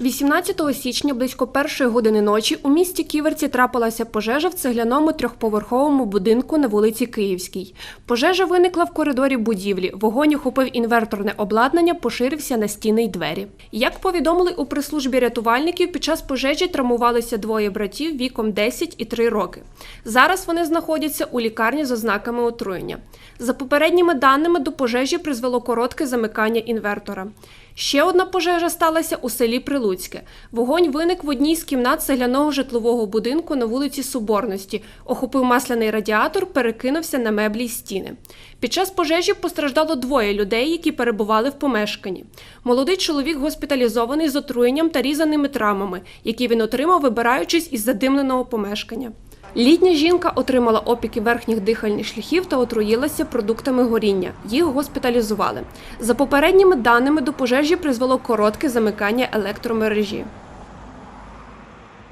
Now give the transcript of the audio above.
18 січня близько першої години ночі у місті Ківерці трапилася пожежа в цегляному трьохповерховому будинку на вулиці Київській. Пожежа виникла в коридорі будівлі. Вогонь охопив інверторне обладнання, поширився на стіни й двері. Як повідомили у прес-службі рятувальників, під час пожежі травмувалися двоє братів віком 10 і 3 роки. Зараз вони знаходяться у лікарні з ознаками отруєння. За попередніми даними, до пожежі призвело коротке замикання інвертора. Ще одна пожежа сталася у селі Прилуцьке. Вогонь виник в одній з кімнат цегляного житлового будинку на вулиці Соборності, охопив масляний радіатор, перекинувся на меблі й стіни. Під час пожежі постраждало двоє людей, які перебували в помешканні. Молодий чоловік госпіталізований з отруєнням та різаними травмами, які він отримав, вибираючись із задимленого помешкання. Літня жінка отримала опіки верхніх дихальних шляхів та отруїлася продуктами горіння. Їх госпіталізували. За попередніми даними до пожежі призвело коротке замикання електромережі.